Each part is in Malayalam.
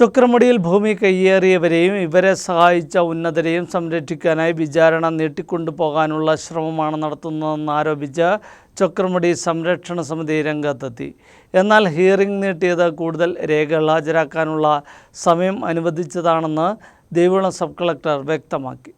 ചുക്രമുടിയിൽ ഭൂമി കയ്യേറിയവരെയും ഇവരെ സഹായിച്ച ഉന്നതരെയും സംരക്ഷിക്കാനായി വിചാരണ നീട്ടിക്കൊണ്ടുപോകാനുള്ള ശ്രമമാണ് നടത്തുന്നതെന്ന് ആരോപിച്ച് ചുക്രമുടി സംരക്ഷണ സമിതി രംഗത്തെത്തി. എന്നാൽ ഹിയറിംഗ് നീട്ടിയത് കൂടുതൽ രേഖകൾ ഹാജരാക്കാനുള്ള സമയം അനുവദിച്ചതാണെന്ന് ദേവികുളം സബ് കളക്ടർ വ്യക്തമാക്കി.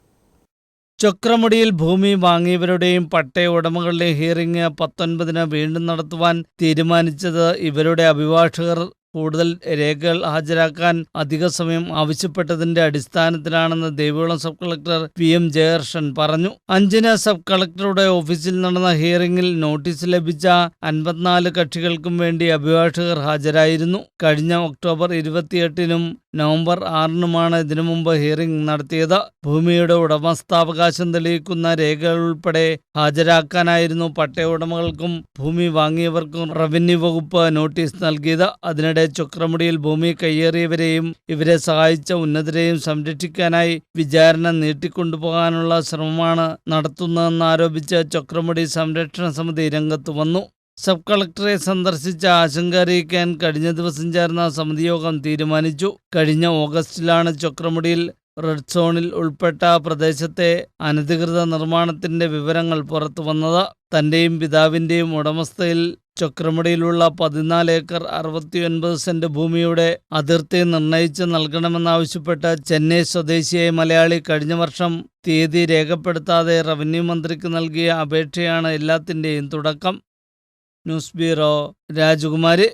ചക്രമുടിയിൽ ഭൂമി വാങ്ങിയവരുടെയും പട്ടയ ഉടമകളുടെയും ഹിയറിംഗ് പത്തൊൻപതിന് വീണ്ടും നടത്തുവാൻ തീരുമാനിച്ചത് ഇവരുടെ അഭിഭാഷകർ കൂടുതൽ രേഖകൾ ഹാജരാക്കാൻ അധിക സമയം ആവശ്യപ്പെട്ടതിന്റെ അടിസ്ഥാനത്തിലാണെന്ന് Devikulam sub collector P M Jayaharshan പറഞ്ഞു. അഞ്ചിന് സബ് കളക്ടറുടെ ഓഫീസിൽ നടന്ന ഹിയറിംഗിൽ നോട്ടീസ് ലഭിച്ച അൻപത്തിനാല് കക്ഷികൾക്കും വേണ്ടി അഭിഭാഷകർ ഹാജരായിരുന്നു. കഴിഞ്ഞ ഒക്ടോബർ ഇരുപത്തിയെട്ടിനും നവംബർ ആറിനുമാണ് ഇതിനു മുമ്പ് ഹിയറിംഗ് നടത്തിയത്. ഭൂമിയുടെ ഉടമസ്ഥാവകാശം തെളിയിക്കുന്ന രേഖകൾ ഉൾപ്പെടെ ഹാജരാക്കാനായിരുന്നു പട്ടയ ഉടമകൾക്കും ഭൂമി വാങ്ങിയവർക്കും റവന്യൂ വകുപ്പ് നോട്ടീസ് നൽകിയത്. അതിനിടെ ചുക്രമുടിയിൽ ഭൂമി കയ്യേറിയവരെയും ഇവരെ സഹായിച്ച ഉന്നതരെയും സംരക്ഷിക്കാനായി വിചാരണ നീട്ടിക്കൊണ്ടുപോകാനുള്ള ശ്രമമാണ് നടത്തുന്നതെന്ന് ആരോപിച്ച് ചുക്രമുടി സംരക്ഷണ സമിതി രംഗത്ത് വന്നു. സബ് കളക്ടറെ സന്ദർശിച്ച ആശങ്ക അറിയിക്കാൻ കഴിഞ്ഞ ദിവസം ചേർന്ന സമിതിയോഗം തീരുമാനിച്ചു. കഴിഞ്ഞ ഓഗസ്റ്റിലാണ് ചക്രമുടിയിൽ റെഡ് സോണിൽ ഉൾപ്പെട്ട പ്രദേശത്തെ അനധികൃത നിർമ്മാണത്തിന്റെ വിവരങ്ങൾ പുറത്തു വന്നത് തന്റെയും പിതാവിന്റെയും ഉടമസ്ഥയിൽ ചക്രമുടിയിലുള്ള പതിനാല് ഏക്കർ അറുപത്തിയൊൻപത് സെന്റ് ഭൂമിയുടെ അതിർത്തി നിർണയിച്ച് നൽകണമെന്നാവശ്യപ്പെട്ട് ചെന്നൈ സ്വദേശിയായ മലയാളി കഴിഞ്ഞ വർഷം തീയതി രേഖപ്പെടുത്താതെ റവന്യൂ മന്ത്രിക്ക് നൽകിയ അപേക്ഷയാണ് എല്ലാത്തിന്റെയും തുടക്കം. ന്യൂസ് ബ്യൂറോ രാജകുമാരി.